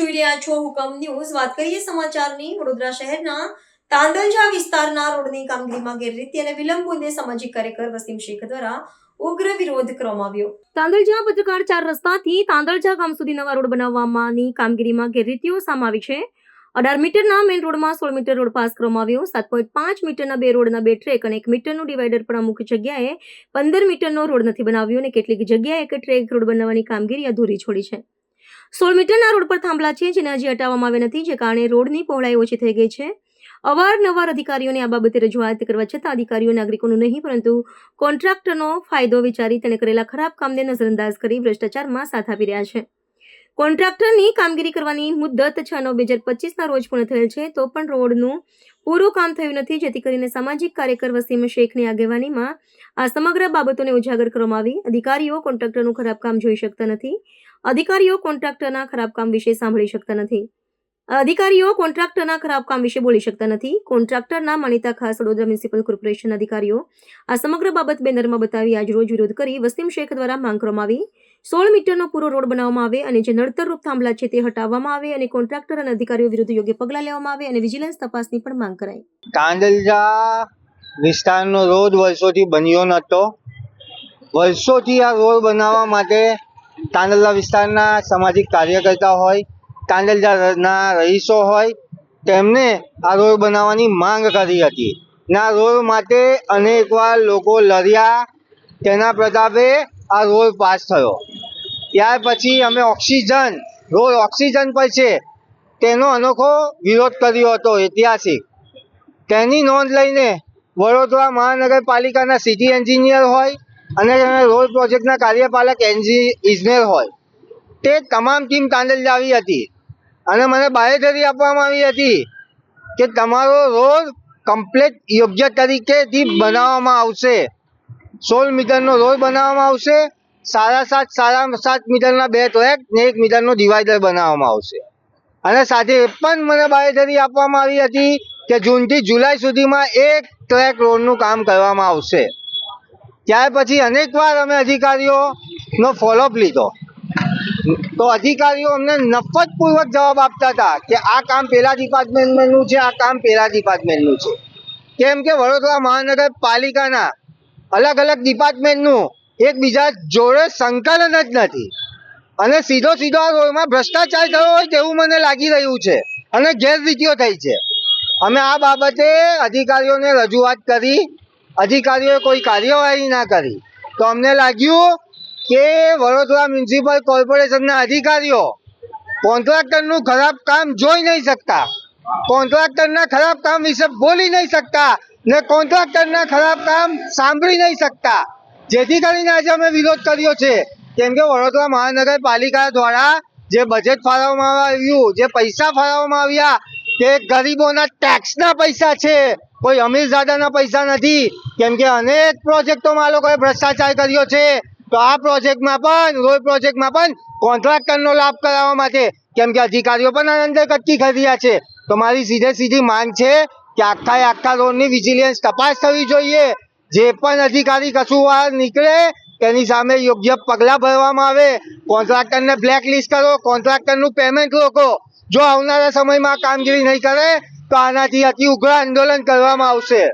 જોઈ રહ્યા છો હુકમ ન્યૂઝ. વાત કરીએ સમાચારની, વડોદરા શહેરના તાંદલજા વિસ્તારના રોડની કામગીરીમાં ગેરરીતિ અને વિલંબ મુદ્દે સામાજિક કાર્યકર વસીમ શેખ દ્વારા ઉગ્ર વિરોધ કરવામાં આવ્યો. તાંદલજા પત્રકાર ચાર રસ્તાથી તાંદલજા ગામ સુધી નવા રોડ બનાવવાની કામગીરીમાં ગેરરીતિઓ સામે આવી છે. અઢાર મીટરના મેઇન રોડમાં સોળ મીટર રોડ પાસ કરવામાં આવ્યો. સાત પોઈન્ટ પાંચ મીટરના બે રોડના બે ટ્રેક અને એક મીટરનું ડિવાઈડર પણ અમુક જગ્યાએ પંદર મીટરનો રોડ નથી બનાવ્યો અને કેટલીક જગ્યાએ એક ટ્રેક રોડ બનાવવાની કામગીરી અધૂરી છોડી છે. સોળ મીટરના રોડ પર થાંભલા છે, જેને હજી હટાવવામાં આવ્યા નથી, જે કારણે રોડની પહોળાઈ ઓછી થઈ ગઈ છે. અવારનવાર અધિકારીઓને આ બાબતે રજૂઆત કરવા છતાં અધિકારીઓ નાગરિકોનું નહીં, પરંતુ કોન્ટ્રાક્ટરનો ફાયદો વિચારી તેણે કરેલા ખરાબ કામને નજરઅંદાજ કરી ભ્રષ્ટાચારમાં સાથ આપી રહ્યા છે. કોન્ટ્રાક્ટરની કામગીરી કરવાની મુદ્દત છ નવ બે હજાર પચીસના રોજ પૂર્ણ થયેલ છે, તો પણ રોડનું પૂરું કામ થયું નથી, જેથી કરીને સામાજિક કાર્યકર વસીમ શેખની આગેવાનીમાં આ સમગ્ર બાબતોને ઉજાગર કરવામાં આવી. અધિકારીઓ કોન્ટ્રાક્ટરનું ખરાબ કામ જોઈ શકતા નથી. અધિકારીઓ કોન્ટ્રાક્ટરના ખરાબ કામ વિશે સાંભળી શકતા નથી. અધિકારીઓ કોન્ટ્રાક્ટરના ખરાબ કામ વિશે બોલી શકતા નથી. કોન્ટ્રાક્ટરના માનીતા ખાસ વડોદરા મ્યુનિસિપલ કોર્પોરેશન અધિકારીઓ આ સમગ્ર બાબત બેનરમાં બતાવી આજરોજ વિરોધ કરી વસીમ શેખ દ્વારા માંગ કરવામાં આવી. સોળ મીટરનો પૂરો રોડ બનાવવામાં આવે અને જે નડતરરૂપ થાંભલા છે તે હટાવવામાં આવે અને કોન્ટ્રાક્ટર અને અધિકારીઓ વિરુદ્ધ યોગ્ય પગલાં લેવામાં આવે અને વિજિલન્સ તપાસની પણ માંગ કરાઈ. તાંદલજા વિસ્તારનો રોડ વર્ષોથી બન્યો નહોતો. વર્ષોથી આ રોડ બનાવવા માટે તાંદલજા વિસ્તારના સામાજિક કાર્યકર્તા હોય તાંદલજાના રહીશો હોય, તેમને આ રોડ બનાવવાની માંગ કરી હતી. ના રોડ માટે અનેકવાર લોકો લડ્યા. તેના પ્રતાપે આ રોડ પાસ થયો. ત્યાર પછી અમે ઓક્સિજન રોડ ઓક્સિજન પર છે. તેનો અનોખો વિરોધ કર્યો હતો ઐતિહાસિક. તેની નોંધ લઈને વડોદરા મહાનગરપાલિકાના સિટી એન્જિનિયર હોય અને રોડ પ્રોજેક્ટના કાર્યપાલક એન્જી ઇજનેર હોય. તે તમામ ટીમ કાંડલ આવી હતી. અને મને બાહેધરી આપવામાં આવી હતી કે તમારો રોડ કમ્પ્લીટ યોગ્ય તરીકેથી બનાવવામાં આવશે. સોળ મીટરનો રોડ બનાવવામાં આવશે. સાડા સાત સાડા સાત મીટરના બે ટ્રેક ને એક મીટરનો ડિવાઈડર બનાવવામાં આવશે. અને સાથે એ પણ મને બાહેધરી આપવામાં આવી હતી કે જૂનથી જુલાઈ સુધીમાં એક ટ્રેક રોડનું કામ કરવામાં આવશે. ત્યાર પછી અનેકવાર અમે અધિકારીઓનો ફોલોઅપ લીધો. તો અધિકારીઓ અમને નફરતપૂર્વક જવાબ આપતા હતા કે આ કામ પેલા ડિપાર્ટમેન્ટનું છે, આ કામ પેલા ડિપાર્ટમેન્ટનું છે. કેમ કે વડોદરા મહાનગરપાલિકાના અલગ અલગ ડિપાર્ટમેન્ટનું એકબીજા જોડે સંકલન જ નથી. અને સીધો સીધો આ રોડમાં ભ્રષ્ટાચાર થયો હોય તેવું મને લાગી રહ્યું છે અને ગેરરીતિઓ થઈ છે. અમે આ બાબતે અધિકારીઓને રજૂઆત કરી અધિકારીઓએ કોઈ કાર્યવાહી ના કરી. તો અમને લાગ્યું કે વડોદરા મ્યુનિસિપલ કોર્પોરેશનના અધિકારીઓ કોન્ટ્રાક્ટરનું ખરાબ કામ જોઈ નહીં શકતા. કોન્ટ્રાક્ટરના ખરાબ કામ વિશે બોલી નહીં શકતા ને કોન્ટ્રાક્ટરના ખરાબ કામ સાંભળી નહીં શકતા. જેથી કરીને આજે અમે વિરોધ કર્યો છે. કેમ કે વડોદરા મહાનગરપાલિકા દ્વારા જે બજેટ ફાળવવામાં આવ્યું, જે પૈસા ફાળવવામાં આવ્યા તે ગરીબોના ટેક્સના પૈસા છે. કોઈ અમીરજાદાના પૈસા નથી. કેમ કે અનેક પ્રોજેક્ટોમાં આ લોકોએ ભ્રષ્ટાચાર કર્યો છે. તો આ પ્રોજેક્ટમાં પણ રોડ પ્રોજેક્ટમાં પણ કોન્ટ્રાક્ટરનો લાભ કરાવવા માટે કેમ કે અધિકારીઓ પણ આની અંદર કટકી કરી રહ્યા છે. તો મારી સીધે સીધી માંગ છે કે આખા આખા રોડની વિજિલન્સ તપાસ થવી જોઈએ. જે પણ અધિકારી કસૂરવાર નીકળે તેની સામે યોગ્ય પગલાં ભરવામાં આવે. કોન્ટ્રાક્ટરને બ્લેક લિસ્ટ કરો, કોન્ટ્રાક્ટરનું પેમેન્ટ રોકો. જો આવનારા સમયમાં કામગીરી નહીં કરે તો આનાથી અતિ ઉગ્ર આંદોલન કરવામાં આવશે.